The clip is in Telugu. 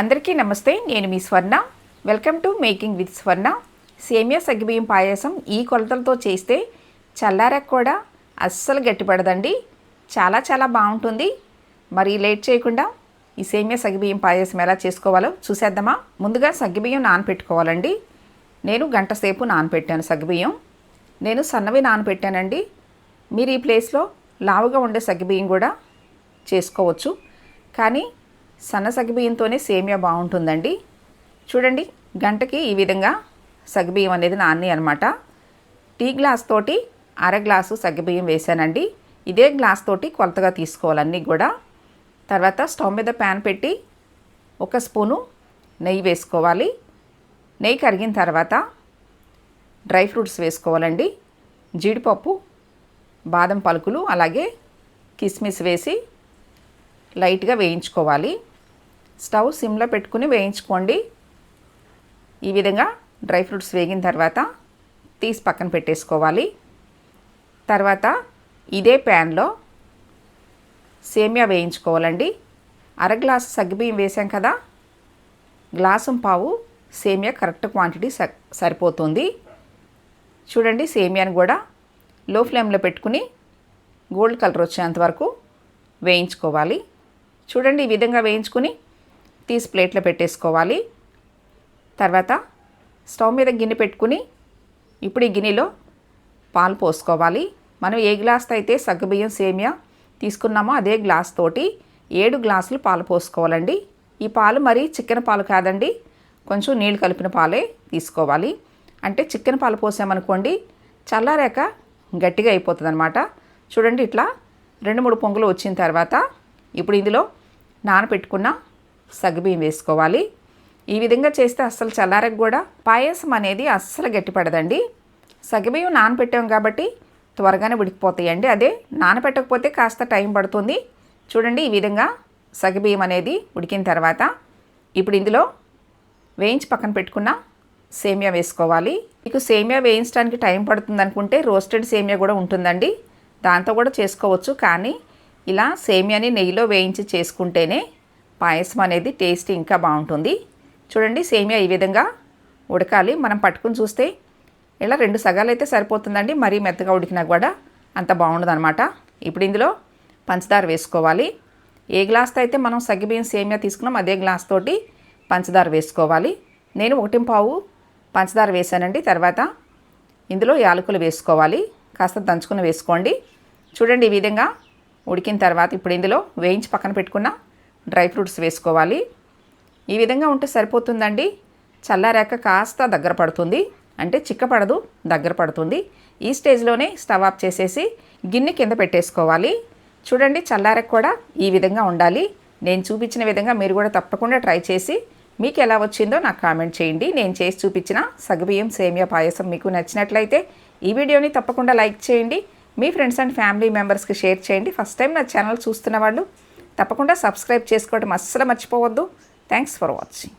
అందరికీ నమస్తే నేను మీ Swarna. Welcome to making with Swarna సేమియా సగ్గుబియ్యం పాయసం ఈ కొలతలతో చేస్తే చల్లారాక కూడా అస్సలు గట్టిపడదండి. చాలా చాలా బాగుంటుంది. మరి లేట్ చేయకుండా ఈ సేమియా సగ్గుబియ్యం పాయసం ఎలా చేసుకోవాలో చూసేద్దామా? ముందుగా సగ్గుబియ్యం నానపెట్టుకోవాలండి. నేను గంట సేపు నానపెట్టాను సగ్గుబియ్యం నేను సన్నవి నానపెట్టానండి. మీరు ఈ ప్లేస్లో లావుగా ఉండే సగ్గుబియ్యం కూడా చేసుకోవచ్చు. కానీ సన్న సగ్గుబియ్యంతోనే సేమియా బాగుంటుందండి. చూడండి గంటకి ఈ విధంగా సగ్గుబియ్యం అనేది నాని అనమాట టీ గ్లాస్ తోటి అర గ్లాసు సగ్గుబియ్యం వేసానండి ఇదే గ్లాస్ తోటి కొలతగా తీసుకోవాలన్నీ కూడా. తర్వాత స్టవ్ మీద ప్యాన్ పెట్టి ఒక స్పూను నెయ్యి వేసుకోవాలి. నెయ్యి కరిగిన తర్వాత డ్రై ఫ్రూట్స్ వేసుకోవాలండి. జీడిపప్పు బాదం పలుకులు అలాగే కిస్మిస్ వేసి లైట్గా వేయించుకోవాలి. స్టవ్ సిమ్లో పెట్టుకుని వేయించుకోండి. ఈ విధంగా డ్రై ఫ్రూట్స్ వేగిన తర్వాత తీసి పక్కన పెట్టేసుకోవాలి. తర్వాత ఇదే ప్యాన్లో సేమియా వేయించుకోవాలండి. అర గ్లాసు సగ్గుబియ్యం వేసాం కదా? గ్లాసు పావు సేమియా కరెక్ట్ క్వాంటిటీ సరిపోతుంది. చూడండి సేమియాని కూడా లో ఫ్లేమ్లో పెట్టుకుని గోల్డ్ కలర్ వచ్చేంత వరకు వేయించుకోవాలి. చూడండి ఈ విధంగా వేయించుకుని తీసి ప్లేట్లో పెట్టేసుకోవాలి. తర్వాత స్టవ్ మీద గిన్నె పెట్టుకుని ఇప్పుడు ఈ గిన్నెలో పాలు పోసుకోవాలి. మనం ఏ గ్లాస్తో అయితే సగ్గుబియ్యం సేమియా తీసుకున్నామో అదే గ్లాస్ తోటి ఏడు గ్లాసులు పాలు పోసుకోవాలండి. ఈ పాలు మరి చికెన్ పాలు కాదండి. కొంచెం నీళ్ళు కలిపిన పాలే తీసుకోవాలి. అంటే చికెన్ పాలు పోసామనుకోండి చల్లారాక గట్టిగా అయిపోతుంది అనమాట చూడండి ఇట్లా రెండు మూడు పొంగులు వచ్చిన తర్వాత ఇప్పుడు ఇందులో నానబెట్టుకున్న సగ్గుబియ్యం వేసుకోవాలి. ఈ విధంగా చేస్తే అస్సలు చల్లారకు కూడా పాయసం అనేది అస్సలు గట్టిపడదండి. సగ్గుబియ్యం నానపెట్టాం కాబట్టి త్వరగానే ఉడికిపోతాయండి. అదే నానపెట్టకపోతే కాస్త టైం పడుతుంది. చూడండి ఈ విధంగా సగ్గుబియ్యం అనేది ఉడికిన తర్వాత ఇప్పుడు ఇందులో వేయించి పక్కన పెట్టుకున్న సేమియా వేసుకోవాలి. మీకు సేమియా వేయించడానికి టైం పడుతుంది అనుకుంటే రోస్టెడ్ సేమియా కూడా ఉంటుందండి. దాంతో కూడా చేసుకోవచ్చు కానీ ఇలా సేమియాని నెయ్యిలో వేయించి చేసుకుంటేనే పాయసం అనేది టేస్ట్ ఇంకా బాగుంటుంది. చూడండి సేమియా ఈ విధంగా ఉడకాలి. మనం పట్టుకుని చూస్తే ఇలా రెండు సగాలు అయితే సరిపోతుందండి. మరీ మెత్తగా ఉడికినా కూడా అంత బాగుండదనమాట ఇప్పుడు ఇందులో పంచదార వేసుకోవాలి. ఏ గ్లాస్తో అయితే మనం సగ్గిబియ్యం సేమియా తీసుకున్నాం అదే గ్లాస్ తోటి పంచదార వేసుకోవాలి. నేను ఒకటి పావు పంచదార వేసానండి తర్వాత ఇందులో యాలకులు వేసుకోవాలి. కాస్త దంచుకుని వేసుకోండి. చూడండి ఈ విధంగా ఉడికిన తర్వాత ఇప్పుడు ఇందులో వేయించి పక్కన పెట్టుకున్న డ్రై ఫ్రూట్స్ వేసుకోవాలి. ఈ విధంగా ఉంటే సరిపోతుందండి. చల్లారాక కాస్త దగ్గర పడుతుంది. అంటే చిక్కపడదు దగ్గర పడుతుంది. ఈ స్టేజ్లోనే స్టవ్ ఆఫ్ చేసేసి గిన్నె కింద పెట్టేసుకోవాలి. చూడండి చల్లారక కూడా ఈ విధంగా ఉండాలి. నేను చూపించిన విధంగా మీరు కూడా తప్పకుండా ట్రై చేసి మీకు ఎలా వచ్చిందో నాకు కామెంట్ చేయండి. నేను చేసి చూపించిన సగబియ్యం సేమియా పాయసం మీకు నచ్చినట్లయితే ఈ వీడియోని తప్పకుండా లైక్ చేయండి. మీ ఫ్రెండ్స్ అండ్ ఫ్యామిలీ మెంబర్స్కి షేర్ చేయండి. ఫస్ట్ టైం నా ఛానల్ చూస్తున్న వాళ్ళు తప్పకుండా సబ్స్క్రైబ్ చేసుకోవడం అస్సలు మర్చిపోవద్దు. Thanks for watching